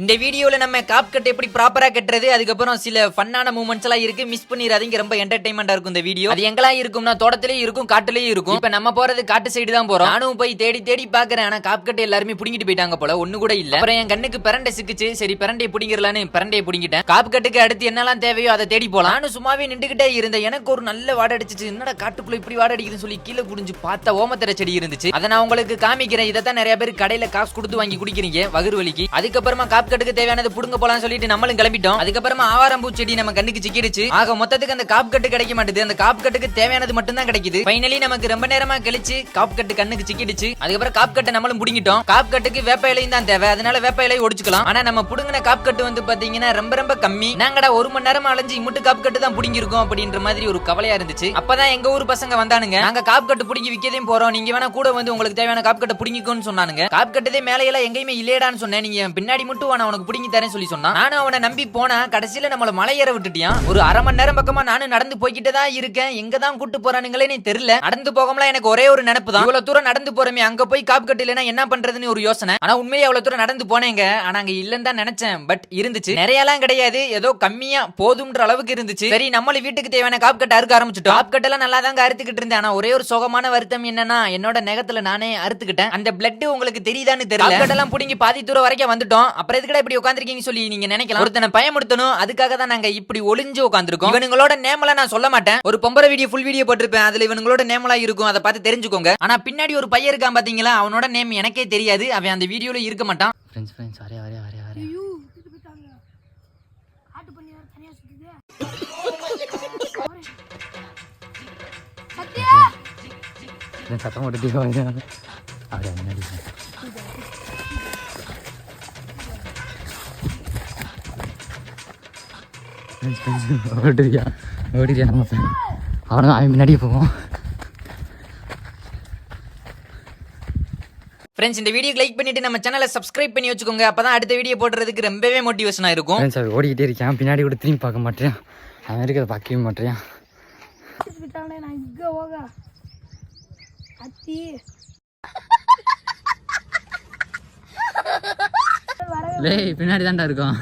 இந்த வீடியோல நம்ம காப் கட் எப்படி ப்ராப்பரா கட்டுறது அதுக்கப்புறம் சில ஃபன்னான மூமெண்ட்ஸ் எல்லாம் இருக்கு மிஸ் பண்ணிடாதீங்க ரொம்ப என்டர்டைன்மெண்டா இருக்கும் இந்த வீடியோ. அது எங்கெல்லாம் இருக்கும்னா தோட்டத்திலேயே இருக்கும் காட்டுலயும் இருக்கும். இப்ப நம்ம போறது காட்டு சைடு தான் போறோம். நானும் போய் தேடி தேடி பாக்குறேன் ஆனா காப் கட்டு எல்லாருமே புடிங்கிட்டு போயிட்டாங்க போல ஒண்ணு கூட இல்ல. அப்புறம் என் கண்ணுக்கு பிரண்டை சிக்குச்சு. சரி பிரண்டையை புடிங்கிடலான்னு பிரண்டையை புடிங்கிட்டேன். காப் கட்டுக்கு அடுத்து என்னெல்லாம் தேவையோ அதை தேடி போலாம். நானும் சும்மாவே நின்றுகிட்டே இருந்தேன். எனக்கு ஒரு நல்ல வாட அடிச்சிச்சு. என்னடா காட்டுக்குள்ள இப்படி வாட அடிக்குதுன்னு சொல்லி கீழே குடிஞ்சு பார்த்தா ஓமத்திர செடி இருந்துச்சு. அதை நான் உங்களுக்கு காமிக்கிறேன். இதை தான் நிறைய பேர் கடையில காசு கொடுத்து வாங்கி குடிக்கிறீங்க வகுறு வலிக்கு. அதுக்கப்புறமா காப் கட்டுக்கு தேவையானது புடுங்க போலாம்னு சொல்லிட்டு நம்மளும் கிளம்பிட்டோம். அதுக்கப்புறமா ஆவாரம்பூ செடி நம்ம கண்ணுக்கு சிக்கிடுச்சு. ஆக மொத்தத்துக்கு அந்த காப் கட்டு கிடைக்க மாட்டுது. அந்த காப் கட்டுக்கு தேவையானது மட்டும் தான் கிடைக்குது. ஃபைனலி நமக்கு ரொம்ப நேரமா கழிச்சு காப் கட்டு கண்ணுக்கு சிக்கிடுச்சு. அதுக்கப்புறம் காப் நம்மளும் புடுங்கிட்டோம். காப் கட்டுக்கு வேப்ப இலையும் தான் தேவை. அதனால வேப்ப இலையை ஒடிச்சுக்கலாம். ஆனா நம்ம புடுங்கின காப் கட்டு வந்து பாத்தீங்கன்னா ரொம்ப ரொம்ப கம்மி. நாங்கடா ஒரு மணி நேரமா அலைஞ்சு இம்முட்டு காப் கட்டு தான் புடிங்கிருக்கோம் அப்படின்ற மாதிரி ஒரு கவலையா இருந்துச்சு. அப்பதான் எங்க ஊர் பசங்க வந்தானுங்க. நாங்க காப் கட்டு புடுங்கி விக்கதையும் போறோம். நீங்க வேணா கூட வந்து உங்களுக்கு தேவையான காப் கட்டை புடுங்கிக்கோன்னு சொன்னானுங்க. காப் கட்டதே மேலையெல்லாம் எங்கேயுமே இல்லையடான்னு சொன்னேன். நீங்க பின்னாடி மட்டும் நான் உனக்கு பிடிங்கி தரேன் சொல்லி சொன்னான். நானும் அவனை நம்பி போனா கடைசியில நம்மள மலை ஏற விட்டுட்டியான் ஒரு அரை மணி நேரம் பக்கமா நானும் நடந்து போய்கிட்டே தான் இருக்கேன். எங்க தான் கூட்டு போறானுங்களே நீ தெரியல. நடந்து போகலாம் எனக்கு ஒரே ஒரு நினைப்பு தான் இவ்வளவு தூரம் நடந்து போறமே அங்க போய் காப்பு கட்டிலனா என்ன பண்றதுன்னு ஒரு யோசனை. ஆனா உண்மையிலே அவ்வளவு தூரம் நடந்து போனேங்க. ஆனா அங்க இல்லன்னு தான் நினைச்சேன். பட் இருந்துச்சு. நிறைய எல்லாம் கிடையாது. ஏதோ கம்மியா போதும்ன்ற அளவுக்கு இருந்துச்சு. சரி நம்மள வீட்டுக்கு தேவையான காப்பு கட்ட அறுக்க ஆரம்பிச்சிட்டோம். காப்பு கட்டெல்லாம் நல்லா தான் அறுத்துக்கிட்டு இருந்தேன். ஆனா ஒரே ஒரு சோகமான வருத்தம் என்னன்னா என்னோட நகத்துல நானே அறுத்துக்கிட்டேன். அந்த பிளட் உங்களுக்கு தெரியுதான்னு தெரியல. கட்டெல்லாம் பிடிங்கி பாதி தூரம் வரைக்கும் வந்துட்டோம். அப்புறம் எதுக்கடா இப்படி உட்காந்துருக்கீங்க சொல்லி நீங்க நினைக்கலாம். ஒருத்தனை பயமுடுத்தணும் அதுக்காக தான் நாங்க இப்படி ஒளிஞ்சு உட்காந்துருக்கோம் இவனுங்களோட நேமெல்லாம் நான் சொல்ல மாட்டேன். ஒரு பொம்பரை வீடியோ ஃபுல் வீடியோ போட்டிருப்பேன். அதுல இவனுங்களோட நேமெல்லாம் இருக்கும். அதை பார்த்து தெரிஞ்சுக்கோங்க. ஆனா பின்னாடி ஒரு பையன் இருக்கான் பாத்தீங்களா? அவனோட நேம் எனக்கே தெரியாது. அவன் அந்த வீடியோல இருக்க மாட்டான். ஃப்ரெண்ட்ஸ் ஃப்ரெண்ட்ஸ் அரே அரே அரே அரே ஐயோ இது போயிட்டாங்க. ஆட்டு ஃப்ரெண்ட்ஸ் ஃப்ரெண்ட்ஸ் ஓடுறியா நம்ம. அவனும் அவன் முன்னாடியே போவோம். ஃப்ரெண்ட்ஸ் இந்த வீடியோக்கு லைக் பண்ணிட்டு நம்ம சேனலை சப்ஸ்கிரைப் பண்ணி வச்சுக்கோங்க. அப்பதான் அடுத்த வீடியோ போடுறதுக்கு ரொம்பவே மோட்டிவேஷனா இருக்கும். ஃப்ரெண்ட்ஸ் அவன் ஓடிக்கிட்டே இருக்கான். பின்னாடி கூட திரும்பி பார்க்க மாட்டேன் அவன் இருக்கிறத பார்க்கவே மாட்டேன் அத்தி. லே பின்னாடி தான்டா இருக்கான்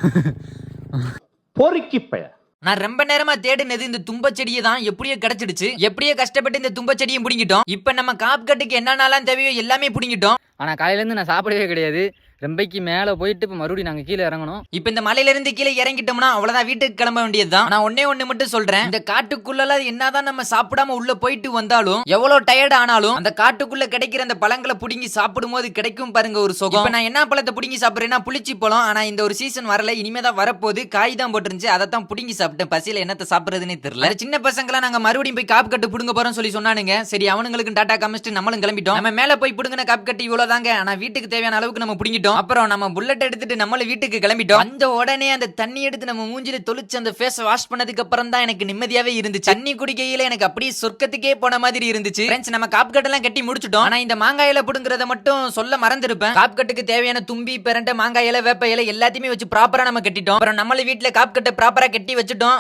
பொறுக்கி பெயர். நான் ரொம்ப நேரமா தேடினது இந்த தும்ப செடியை தான். எப்படியோ கிடைச்சிடுச்சு. எப்படியோ கஷ்டப்பட்டு இந்த தும்ப செடியும் பிடிங்கிட்டோம். இப்ப நம்ம காப் கட்டுக்கு என்னென்னலாம் தேவையோ எல்லாமே பிடிங்கிட்டோம். ஆனால் காலையிலேருந்து நான் சாப்பிடவே கிடையாது. ரெம்பைக்கு மேலே போயிட்டு இப்போ மறுபடியும் நாங்கள் கீழே இறங்கணும். இப்ப இந்த மலையில இருந்து கீழே இறங்கிட்டோம்னா அவ்வளவுதான் வீட்டுக்கு கிளம்ப வேண்டியதுதான் நான் ஒன்னே ஒண்ணு மட்டும் சொல்றேன். இந்த காட்டுக்குள்ளலாம் என்னதான் நம்ம சாப்பிடாம உள்ள போயிட்டு வந்தாலும் எவ்வளவு டயர்ட் ஆனாலும் அந்த காட்டுக்குள்ள கிடைக்கிற அந்த பழங்களை புடுங்கி சாப்பிடும் போது கிடைக்கும் பாருங்க ஒரு சுகம். நான் என்ன பழத்தை புடுங்கி சாப்பிடுறேன்னா புளிச்சி பழம். ஆனா இந்த ஒரு சீசன் வரல இனிமே தான் வரப்போகுது. காய் தான் போட்டுருந்துச்சு அதை தான் புடுங்கி சாப்பிட்டேன். பசியில என்னத்தை சாப்பிட்றதுன்னே தெரியல. சின்ன பசங்களாம் நாங்க மறுபடியும் போய் காப்பு கட்டு புடுங்க போறோம் சொல்லி சொன்னானுங்க. சரி அவனுங்களுக்கு டாட்டா காமிச்சிட்டு நம்மளும் கிளம்பிட்டோம். நம்ம மேல போய் புடுங்கின காப்பு கட்டு இவ்வளவுதாங்க. ஆனா வீட்டுக்கு தேவையான அளவுக்கு நம்ம புடுங்கிட்டோம். அப்புறம் நம்ம புல்லட் எடுத்துட்டு நம்மள வீட்டுக்கு கிளம்பிட்டோம். அந்த உடனே அந்த தண்ணி எடுத்து நம்ம மூஞ்சில தொளிச்சு அந்த ஃபேஸ் வாஷ் பண்ணதுக்கு அப்புறம் தான் எனக்கு நிம்மதியாவே இருந்துச்சு. தண்ணி குடிக்கையில எனக்கு அப்படியே சொர்க்கத்துக்கே போன மாதிரி இருந்துச்சு. ஃப்ரெண்ட்ஸ் நம்ம காப்பு கட்டெல்லாம் கட்டி முடிச்சிட்டோம். ஆனா இந்த மாங்காயில புடுங்கறத மட்டும் சொல்ல மறந்துருப்பேன். காப்பு கட்டுக்கு தேவையான தும்பி பிரண்டை மாங்காய் இலை வேப்ப இலை எல்லாத்தையுமே வச்சு ப்ராப்பரா நம்ம கட்டிட்டோம். அப்புறம் நம்மள வீட்டுல காப்பு கட்டை ப்ராப்பரா கட்டி வச்சுட்டோம்.